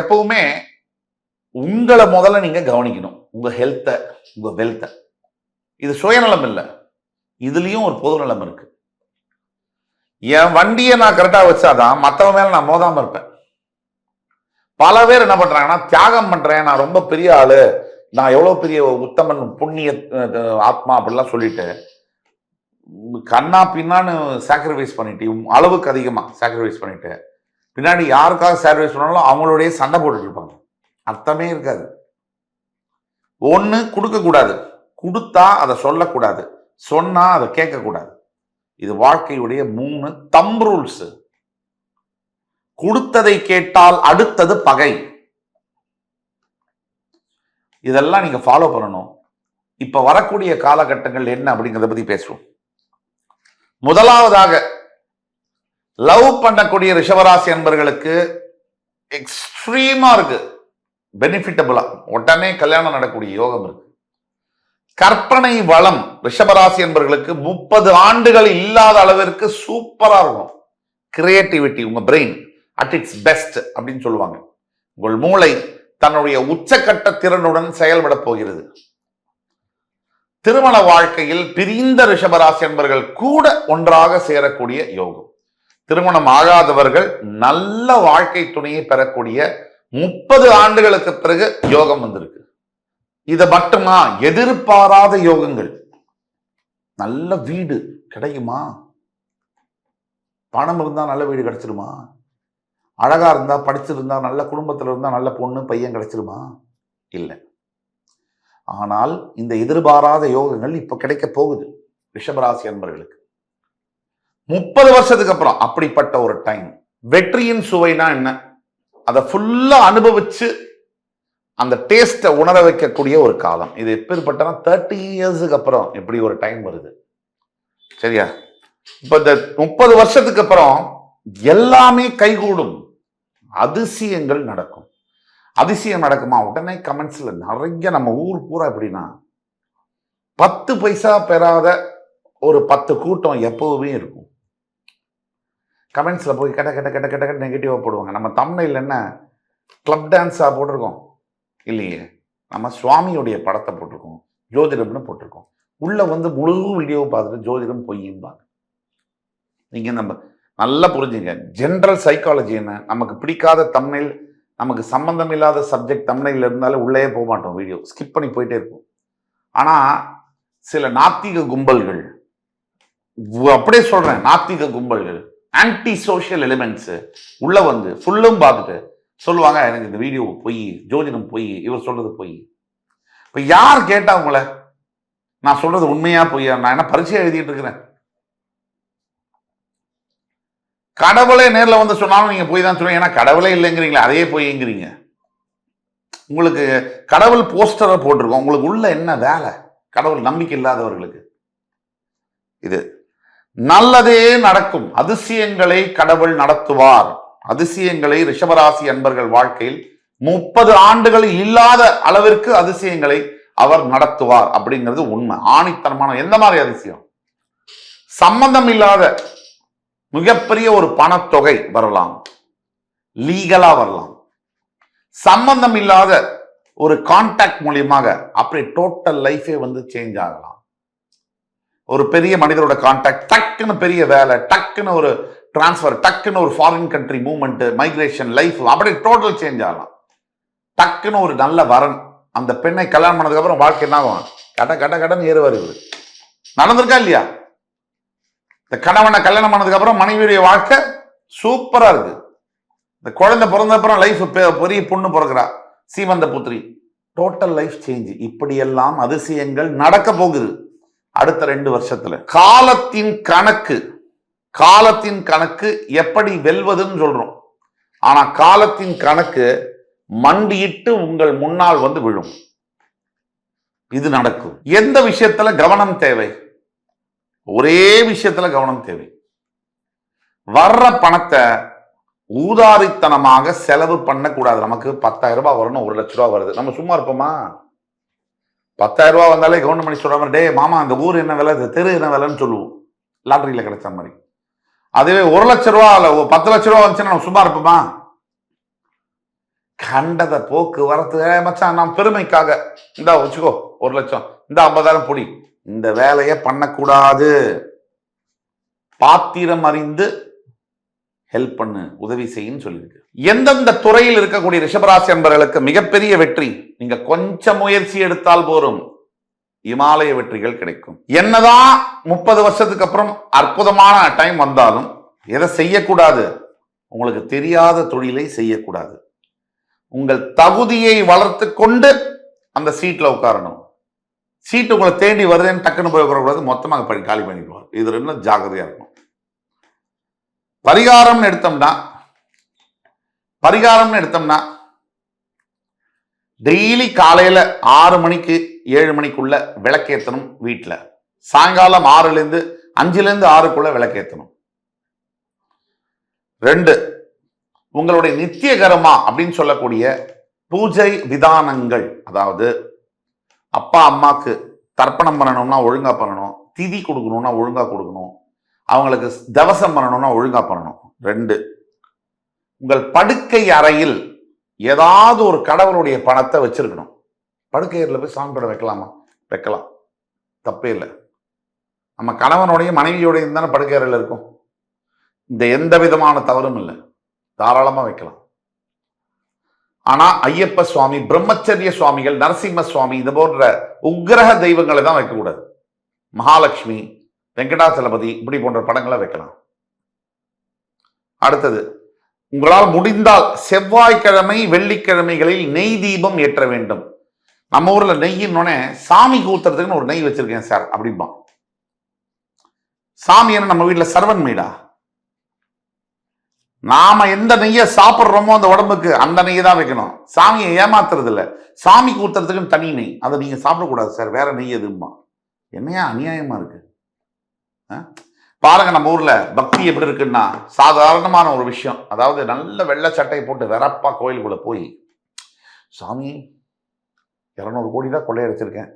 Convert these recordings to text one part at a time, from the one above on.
எப்பவுமே உங்களை முதல்ல நீங்க கவனிக்கணும். உங்க ஹெல்த்தை உங்க வெல்த்தை இது சுயநலம் இல்லை. இதுலயும் ஒரு பொதுநலம் இருக்கு. என் வண்டியை நான் கரெக்டாக வச்சாதான் மற்றவன் மேலே நான் மோதாமல் இருப்பேன். பல பேர் என்ன பண்ணுறாங்கன்னா தியாகம் பண்ணுறேன் நான் ரொம்ப பெரிய ஆள் நான் எவ்வளோ பெரிய உத்தமன் புண்ணிய ஆத்மா அப்படிலாம் சொல்லிட்டு கண்ணா பின்னான்னு சாக்ரிஃபைஸ் பண்ணிட்டு அளவுக்கு அதிகமாக சாக்ரிஃபைஸ் பண்ணிட்டு பின்னாடி யாருக்காக சர்வீஸ் பண்ணாலும் அவங்களுடைய சண்டை போட்டுட்டு இருப்பாங்க. அர்த்தமே இருக்காது. ஒன்று கொடுக்கக்கூடாது. கொடுத்தா அதை சொல்லக்கூடாது. சொன்னால் அதை கேட்கக்கூடாது. இது வாழ்க்கையுடைய மூணு தம் ரூல்ஸ் கொடுத்ததை கேட்டால் அடுத்தது பகை. இதெல்லாம் நீங்க ஃபாலோ பண்ணணும். இப்ப வரக்கூடிய காலகட்டங்கள் என்ன அப்படிங்கிறத பத்தி பேசுவோம். முதலாவதாக லவ் பண்ணக்கூடிய ரிஷவராசி என்பர்களுக்கு எக்ஸ்ட்ரீமா இருக்கு. பெனிஃபிட்டபுளா உடனே கல்யாணம் நடக்கக்கூடிய யோகம் இருக்கு. கற்பனை வளம் ரிஷபராசி என்பவர்களுக்கு முப்பது ஆண்டுகள் இல்லாத அளவிற்கு சூப்பரா இருக்கும். கிரியேட்டிவிட்டி உங்க பிரெயின் அட் இட்ஸ் பெஸ்ட் அப்படின்னு சொல்லுவாங்க. உங்கள் மூளை தன்னுடைய உச்சக்கட்ட திறனுடன் செயல்பட போகிறது. திருமண வாழ்க்கையில் பிரிந்த ரிஷபராசி என்பர்கள் கூட ஒன்றாக சேரக்கூடிய யோகம். திருமணம் ஆகாதவர்கள் நல்ல வாழ்க்கை துணையை பெறக்கூடிய முப்பது ஆண்டுகளுக்கு பிறகு யோகம் வந்திருக்கு. இதை மட்டுமா? எதிர்பாராத யோகங்கள். நல்ல வீடு கிடைக்குமா? பணம் இருந்தா நல்ல வீடு கிடைச்சிருமா? அழகா இருந்தா படிச்சிருந்தா நல்ல குடும்பத்துல இருந்தா நல்ல பொண்ணு பையன் கிடைச்சிருமா? இல்லை. ஆனால் இந்த எதிர்பாராத யோகங்கள் இப்ப கிடைக்க போகுது. ரிஷபராசி அன்பர்களுக்கு. முப்பது வருஷத்துக்கு அப்புறம் அப்படிப்பட்ட ஒரு டைம் வெற்றியின் சுவைனா என்ன? அதை ஃபுல்லாக அனுபவிச்சு அந்த டேஸ்ட்டை உணர வைக்கக்கூடிய ஒரு காலம். இது எப்பேற்பட்டனா தேர்ட்டி இயர்ஸுக்கு அப்புறம் இப்படி ஒரு டைம் வருது. சரியா? இப்போ இந்த முப்பது வருஷத்துக்கு அப்புறம் எல்லாமே கைகூடும். அதிசயங்கள் நடக்கும். அதிசயம் நடக்குமா? உடனே கமெண்ட்ஸில் நிறைய நம்ம ஊர் பூரா எப்படின்னா பத்து பைசா பெறாத ஒரு பத்து கூட்டம் எப்பவுமே இருக்கும். கமெண்ட்ஸில் போய் கெட்ட கெட்ட கெட்ட கெட்ட கெட்ட நெகட்டிவாக போடுவாங்க. நம்ம தமிழில் என்ன? கிளப் டான்ஸாக போட்டிருக்கோம். இல்லையே. நம்ம சுவாமியுடைய படத்தை போட்டிருக்கோம். ஜோதிடம்னு போட்டிருக்கோம். உள்ளே வந்து முழு வீடியோவை பார்த்துட்டு ஜோதிடம் பொய்யும்பாங்க. நீங்கள் நம்ம நல்லா புரிஞ்சுங்க. ஜென்ரல் சைக்காலஜி என்ன? நமக்கு பிடிக்காத தமிழ் நமக்கு சம்மந்தம் இல்லாத சப்ஜெக்ட் தமிழில் இருந்தாலே உள்ளே போக மாட்டோம் வீடியோ ஸ்கிப் பண்ணி போயிட்டே இருக்கும் ஆனால் சில நாத்திக கும்பல்கள் அப்படியே சொல்கிறேன் நாத்திக கும்பல்கள். ஆன்டி சோஷியல் எலிமெண்ட்ஸு உள்ளே வந்து ஃபுல்லும் பார்த்துட்டு சொல்லுவாங்க எனக்கு இந்த வீடியோ பொய் ஜோதிடம் பொய் இவர் சொல்கிறது பொய். இப்போ யார் கேட்டா உங்களை? நான் சொல்கிறது உண்மையாக பொய்யா? நான் என்ன பரீட்சை எழுதிட்டு இருக்கிறேன்? கடவுளே நேரில் வந்து சொன்னாலும் நீங்கள் போய் தான் சொல்லுவீங்க. ஏன்னா கடவுளே இல்லைங்கிறீங்களே அதையே போய்ங்கிறீங்க. உங்களுக்கு கடவுள் போஸ்டரை போட்டிருக்கோம். உங்களுக்கு உள்ள என்ன வேலை? கடவுள் நம்பிக்கை இல்லாதவர்களுக்கு. இது நல்லதே நடக்கும். அதிசயங்களை கடவுள் நடத்துவார். அதிசயங்களை ரிஷபராசி அன்பர்கள் வாழ்க்கையில் முப்பது ஆண்டுகள் இல்லாத அளவிற்கு அதிசயங்களை அவர் நடத்துவார் அப்படிங்கிறது உண்மை. ஆணித்தனமான எந்த மாதிரி அதிசயம்? சம்பந்தம் இல்லாத மிகப்பெரிய ஒரு பணத்தொகை வரலாம். லீகலா வரலாம். சம்பந்தம் இல்லாத ஒரு கான்டாக்ட் மூலியமாக அப்படி டோட்டல் லைஃபே வந்து சேஞ்ச் ஆகலாம். ஒரு பெரிய மனிதரோட கான்டாக்ட் டக்குன்னு பெரிய வேலை டக்குன்னு ஒரு டிரான்ஸ்ஃபர் டக்குன்னு ஒரு foreign country movement migration life அப்படியே டோட்டல் சேஞ்ச் ஆகலாம். டக்குன்னு ஒரு நல்ல வரன். அந்த பெண்ணை கல்யாணம் பண்ணதுக்கப்புறம் வாழ்க்கை என்ன ஆகும்? கட கட கடன் ஏறுவார் இவரு நடந்திருக்கா இல்லையா? இந்த கணவனை கல்யாணம் பண்ணதுக்கப்புறம் மனைவியுடைய வாழ்க்கை சூப்பராக இருக்கு. இந்த குழந்தை பிறந்தப்புறம் லைஃப் பெரிய பொண்ணு பிறக்கிறா சீமந்த புத்திரி டோட்டல் லைஃப் சேஞ்ச் இப்படியெல்லாம் அதிசயங்கள் நடக்க போகுது. அடுத்த ரெண்டு வருஷத்துல. காலத்தின் கணக்கு காலத்தின் கணக்கு எப்படி வெல்வதுன்னு சொல்றோம். ஆனா காலத்தின் கணக்கு மண்டியிட்டு உங்கள் முன்னால் வந்து விழும். இது நடக்கும். எந்த விஷயத்துல கவனம் தேவை? ஒரே விஷயத்துல கவனம் தேவை. வர்ற பணத்தை ஊதாரித்தனமாக செலவு பண்ணக்கூடாது. நமக்கு பத்தாயிரம் ரூபாய் வரணும் ஒரு லட்ச ரூபா வருது. நம்ம சும்மா இருப்போமா? பத்தாயிரம் ரூபா வந்தாலே கவர்மெண்ட் சொல்கிற மாதிரி டே மாமா அந்த ஊர் என்ன விலை? தெரு என்ன விலைன்னு சொல்லுவோம். லாட்ரியில் கிடைச்ச மாதிரி. அதுவே ஒரு லட்ச ரூபா இல்லை பத்து லட்ச ரூபா வந்துச்சுன்னா நம்ம சும்மா இருப்போமா? கண்டதை போக்கு வரத்து மச்சான் நான் பெருமைக்காக. இந்தா வச்சுக்கோ ஒரு லட்சம். இந்த ஐம்பதாயிரம் பொடி. இந்த வேலையை பண்ணக்கூடாது. பாத்திரம் அறிந்து ஹெல்ப் பண்ணு உதவி செய்யுன்னு சொல்லியிருக்கு எந்தெந்த துறையில் இருக்கக்கூடிய ரிஷபராசி அன்பர்களுக்கு மிகப்பெரிய வெற்றி நீங்க கொஞ்சம் முயற்சி எடுத்தால் போரும். இமாலய வெற்றிகள் கிடைக்கும். என்னதான் முப்பது வருஷத்துக்கு அப்புறம் அற்புதமான டைம் வந்தாலும் எதை செய்யக்கூடாது? உங்களுக்கு தெரியாத தொழிலை செய்யக்கூடாது. உங்கள் தகுதியை வளர்த்து கொண்டு அந்த சீட்ல உட்காரணும். சீட்டு உங்களை தேடி வருதுன்னு டக்குன்னு போய் உட்காரக்கூடாது மொத்தமாக படி காலி பண்ணிடுவார். இது ரெண்டும் ஜாக்கிரதையா இருக்கும் பரிகாரம்னு எடுத்தோம்னா பரிகாரம்னு எடுத்தோம்னா டெய்லி காலையில ஆறு மணிக்கு ஏழு மணிக்குள்ள விளக்கேத்தணும் வீட்டில் சாயங்காலம் ஆறுலேருந்து அஞ்சுலேருந்து ஆறுக்குள்ள விளக்கேத்தணும். ரெண்டு உங்களுடைய நித்திய கர்மா அப்படின்னு சொல்லக்கூடிய பூஜை விதானங்கள் அதாவது அப்பா அம்மாக்கு தர்ப்பணம் பண்ணணும்னா ஒழுங்காக பண்ணணும் திதி கொடுக்கணும்னா ஒழுங்காக கொடுக்கணும் அவங்களுக்கு தவசம் பண்ணணும்னா ஒழுங்காக பண்ணணும். ரெண்டு உங்கள் படுக்கை அறையில் ஏதாவது ஒரு கடவுளுடைய பணத்தை வச்சிருக்கணும். படுக்கை அறையில் போய் சாமி படம் வைக்கலாமா? வைக்கலாம். தப்பே இல்லை. நம்ம கணவனுடைய மனைவியோடையும் தானே படுக்கை அறையில் இருக்கும். இந்த எந்த விதமான தவறும் இல்லை. தாராளமாக வைக்கலாம். ஆனால் ஐயப்ப சுவாமி பிரம்மச்சரிய சுவாமிகள் நரசிம்ம சுவாமி இது போன்ற உக்கிரக தெய்வங்களை தான் வைக்கக்கூடாது. மகாலட்சுமி வெங்கடாசலபதி இப்படி போன்ற படங்களை வைக்கலாம். அடுத்தது உங்களால் முடிந்தால் செவ்வாய்க்கிழமை வெள்ளிக்கிழமைகளில் நெய் தீபம் ஏற்ற வேண்டும். நம்ம ஊர்ல நெய்யின்னொன்னே சாமி ஊத்துறதுக்குன்னு ஒரு நெய் வச்சிருக்கேன் சார் அப்படிம்பான் சாமி என்ன நம்ம வீட்டில் சர்வன் மீடா நாம எந்த நெய்யை சாப்பிட்றோமோ அந்த உடம்புக்கு அந்த நெய்யை தான் வைக்கணும். சாமியை ஏமாத்துறது இல்லை சாமிக்கு ஊத்துறதுக்குன்னு தனி நெய். அதை நீங்க சாப்பிடக்கூடாது சார். வேற நெய் எதுமா என்னையா அநியாயமா இருக்கு? பாருங்க நம்ம ஊர்ல பக்தி எப்படி இருக்குன்னா சாதாரணமான ஒரு விஷயம். அதாவது நல்ல வெள்ளை சட்டையை போட்டு வெறப்பா கோயிலுக்குள்ள போய் சாமி இரநூறு கோடி தான் கொள்ளையடிச்சிருக்கேன்.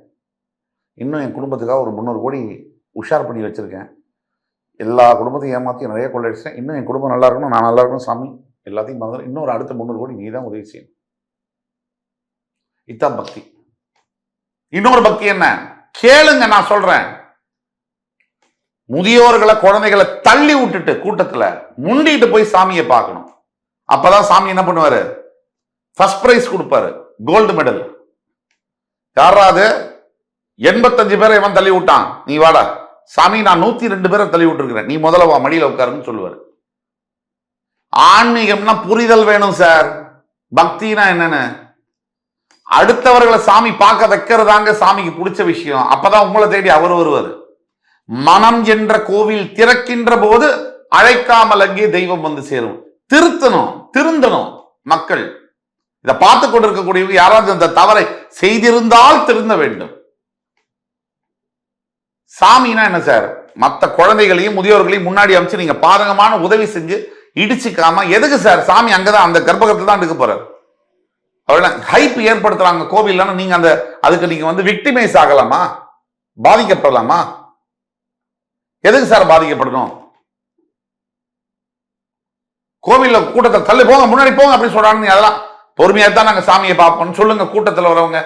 இன்னும் என் குடும்பத்துக்காக ஒரு முந்நூறு கோடி உஷார் பண்ணி வச்சிருக்கேன். எல்லா குடும்பத்தையும் ஏமாற்றி நிறைய கொள்ளையடிச்சேன் இன்னும் என் குடும்பம் நல்லா இருக்கணும் நான் நல்லா இருக்கணும் சாமி. எல்லாத்தையும் மறந்து இன்னொரு அடுத்த முந்நூறு கோடி நீ தான் உதவி செய்யணும். இதுதான் பக்தி. இன்னொரு பக்தி என்ன? கேளுங்க நான் சொல்றேன். முதியோர்களை குழந்தைகளை தள்ளி விட்டுட்டு கூட்டத்தில் முண்டிட்டு போய் சாமியை பார்க்கணும். அப்பதான் சாமி என்ன பண்ணுவாரு? ஃபர்ஸ்ட் பிரைஸ் கொடுப்பாரு. கோல்டு மெடல் யாராவது எண்பத்தஞ்சு பேரை இவன் தள்ளி விட்டான். நீ வாடா. சாமி நான் நூத்தி ரெண்டு பேரை தள்ளி விட்டுருக்கிறேன். நீ முதல்ல வா மடியில் உட்காருன்னு சொல்லுவாரு. ஆன்மீகம்னா புரிதல் வேணும் சார். பக்தினா என்னன்னு? அடுத்தவர்களை சாமி பார்க்க வைக்கிறதாங்க சாமிக்கு பிடிச்ச விஷயம். அப்பதான் உங்களை தேடி அவர் வருவார். மனம் என்ற கோவில் திறக்கின்ற போது அழைக்காமல் அங்கே தெய்வம் வந்து சேரும். திருத்தணும் திருந்தணும் மக்கள். இதை பார்த்து கொண்டிருக்கக்கூடியவங்க யாராவது இந்த தவறை செய்திருந்தால் திருந்த வேண்டும். சாமினா என்ன சார்? மற்ற குழந்தைகளையும் முதியோர்களையும் முன்னாடி அமைச்சு நீங்க பாதகமான உதவி செஞ்சு இடிச்சுக்காம எதுக்கு சார்? சாமி அங்கதான் அந்த கர்ப்பகத்தில் தான் எடுக்க போறாரு. அவ்வளவு ஹைப் ஏற்படுத்துறாங்க கோவில்ல நீங்க அந்த அதுக்கு நீங்க வந்து விக்டிமைஸ் ஆகலாமா? பாதிக்கப்படலாமா? எதுக்கு சார் பாதிக்கப்படணும்? கோவிலில் கூட்டத்தில் தள்ளி போங்க முன்னாடி போங்க அப்படின்னு சொல்றாங்க. நீ அதெல்லாம் பொறுமையா தான் நாங்க சாமியை பார்ப்போம்னு சொல்லுங்க கூட்டத்தில் வரவங்க.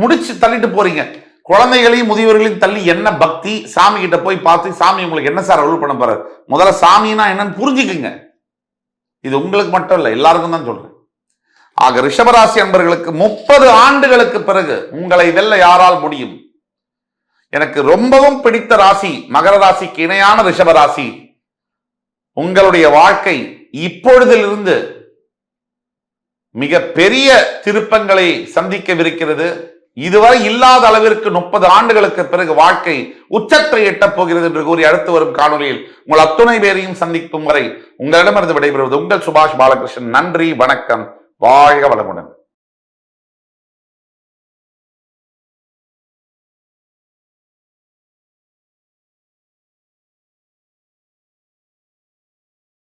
முடிச்சு தள்ளிட்டு போறீங்க. குழந்தைகளையும் முதியவர்களையும் தள்ளி என்ன பக்தி? சாமி கிட்ட போய் பார்த்து சாமி உங்களுக்கு என்ன சார் அருள் பண்ண போறாரு? முதல்ல சாமின்னா என்னன்னு புரிஞ்சுக்குங்க. இது உங்களுக்கு மட்டும் இல்லை எல்லாருக்கும் தான் சொல்றேன். ஆக ரிஷபராசி அன்பர்களுக்கு முப்பது ஆண்டுகளுக்கு பிறகு உங்களை வெல்ல யாரால் முடியும்? எனக்கு ரொம்பவும் பிடித்த ராசி மகர ராசிக்கு இணையான ரிஷபராசி உங்களுடைய வாழ்க்கை இப்பொழுதிலிருந்து மிக பெரிய திருப்பங்களை சந்திக்கவிருக்கிறது. இதுவரை இல்லாத அளவிற்கு முப்பது ஆண்டுகளுக்கு பிறகு வாழ்க்கை உச்சத்தை எட்டப் போகிறது என்று கூறி அடுத்து வரும் காணொலியில் உங்கள் அத்துணை பேரையும் சந்திக்கும் வரை உங்களிடமிருந்து விடைபெறுவது உங்கள் சுபாஷ் பாலகிருஷ்ணன். நன்றி வணக்கம். வாழ்க வளமுடன்.